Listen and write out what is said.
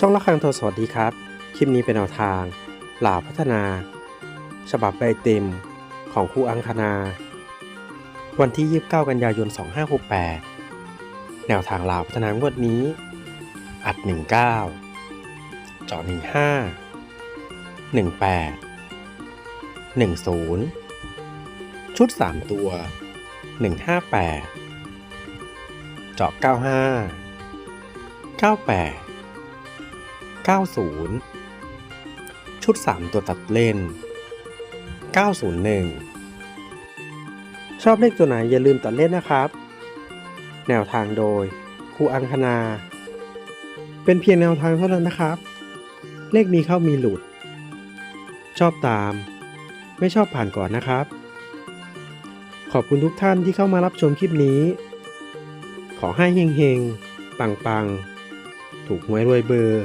ช่องละครังโทรสวัสดีครับ คลิปนี้เป็นแนวทางหลาพัฒนา ฉบับใบเต็มของครูอังคณา วันที่ 29 กันยายน 2568 แนวทางลาวพัฒนางวดนี้ อัด 19 เจาะ 15 18 10 ชุด 3 ตัว 158 เจาะ 95 98 90 ชุด 3 ตัวตัดเล่น 901 ชอบเลขตัวไหนอย่าลืมตัดเล่นนะครับ แนวทางโดยครูอังคณา เป็นเพียงแนวทางเท่านั้นนะครับ เลขมีเข้ามีหลุด ชอบตาม ไม่ชอบผ่านก่อนนะครับ ขอบคุณทุกท่านที่เข้ามารับชมคลิปนี้ ขอให้เฮงๆ ปังๆ ถูกหวยรวยเบอร์